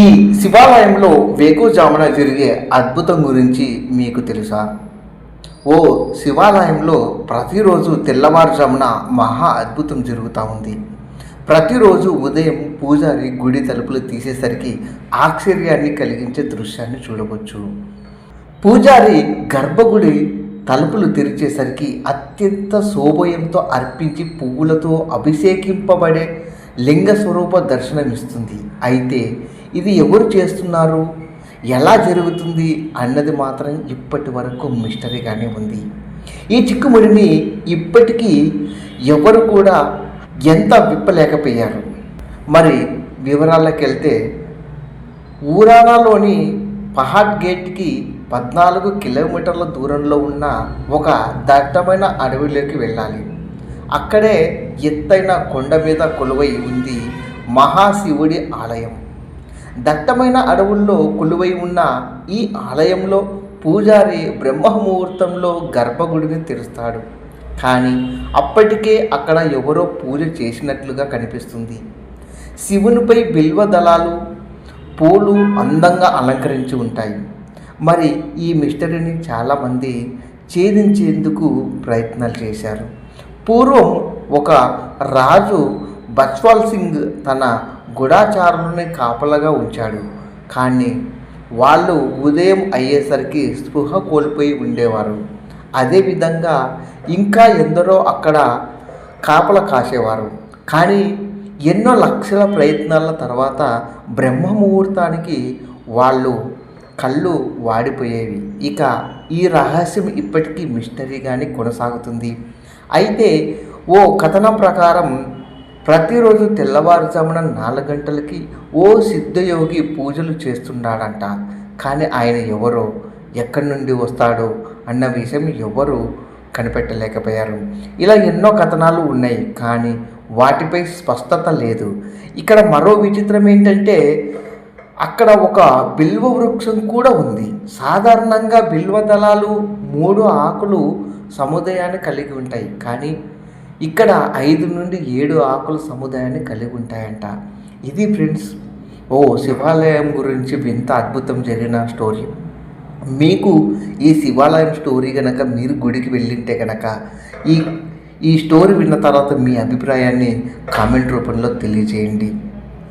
ఈ శివాలయంలో వేకుజామున జరిగే అద్భుతం గురించి మీకు తెలుసా? ఓ శివాలయంలో ప్రతిరోజు తెల్లవారుజామున మహా అద్భుతం జరుగుతూ ఉంది. ప్రతిరోజు ఉదయం పూజారి గుడి తలుపులు తీసేసరికి ఆశ్చర్యాన్ని కలిగించే దృశ్యాన్ని చూడవచ్చు. పూజారి గర్భగుడి తలుపులు తెరిచేసరికి అత్యంత శోభయంతో అర్పించి పువ్వులతో అభిషేకింపబడే లింగ స్వరూప దర్శనమిస్తుంది. అయితే ఇది ఎవరు చేస్తున్నారు? ఎలా జరుగుతుంది? అన్నది మాత్రం ఇప్పటి వరకు మిస్టరీగానే ఉంది. ఈ చిక్కుముడిని ఇప్పటికీ ఎవరు కూడా ఎంత విప్పలేకపోయారు? మరి వివరాలకు వెళ్తే ఊరానాలోని పహాట్ గేట్కి పద్నాలుగు కిలోమీటర్ల దూరంలో ఉన్న ఒక దట్టమైన అడవిలోకి వెళ్ళాలి. అక్కడే ఎత్తైన కొండ మీద కొలువై ఉంది మహాశివుడి ఆలయం. దట్టమైన అడవుల్లో కొలువై ఉన్న ఈ ఆలయంలో పూజారి బ్రహ్మముహూర్తంలో గర్భగుడిని తెరుస్తాడు. కానీ అప్పటికే అక్కడ ఎవరో పూజ చేసినట్లుగా కనిపిస్తుంది. శివునిపై బిల్వ దళాలు పూలు అందంగా అలంకరించి ఉంటాయి. మరి ఈ మిస్టరీని చాలామంది ఛేదించేందుకు ప్రయత్నాలు చేశారు. పూర్వం ఒక రాజు బచ్వాల్ సింగ్ తన గుడాచారులని కాపలగా ఉంచాడు. కానీ వాళ్ళు ఉదయం అయ్యేసరికి స్పృహ కోల్పోయి ఉండేవారు. అదేవిధంగా ఇంకా ఎందరో అక్కడ కాపల కాసేవారు. కానీ ఎన్నో లక్షల ప్రయత్నాల తర్వాత బ్రహ్మ ముహూర్తానికి వాళ్ళు కళ్ళు వాడిపోయేవి. ఇక ఈ రహస్యం ఇప్పటికీ మిస్టరీగానే కొనసాగుతుంది. అయితే ఓ కథనం ప్రకారం ప్రతిరోజు తెల్లవారుజామున నాలుగు గంటలకి ఓ సిద్ధయోగి పూజలు చేస్తున్నాడంట. కానీ ఆయన ఎవరో ఎక్కడి నుండి వస్తాడో అన్న విషయం ఎవరు కనిపెట్టలేకపోయారు. ఇలా ఎన్నో కథనాలు ఉన్నాయి కానీ వాటిపై స్పష్టత లేదు. ఇక్కడ మరో విచిత్రం ఏంటంటే అక్కడ ఒక బిల్వ వృక్షం కూడా ఉంది. సాధారణంగా బిల్వ దళాలు మూడు ఆకులు సముదాయాన్ని కలిగి ఉంటాయి. కానీ ఇక్కడ ఐదు నుండి ఏడు ఆకుల సముదాయాన్ని కలిగి ఉంటాయంట. ఇది ఫ్రెండ్స్ ఓ శివాలయం గురించి వింత అద్భుతం జరిగిన స్టోరీ. మీకు ఈ శివాలయం స్టోరీ కనుక మీరు గుడికి వెళ్ళింటే కనుక ఈ ఈ స్టోరీ విన్న తర్వాత మీ అభిప్రాయాన్ని కామెంట్ రూపంలో తెలియజేయండి.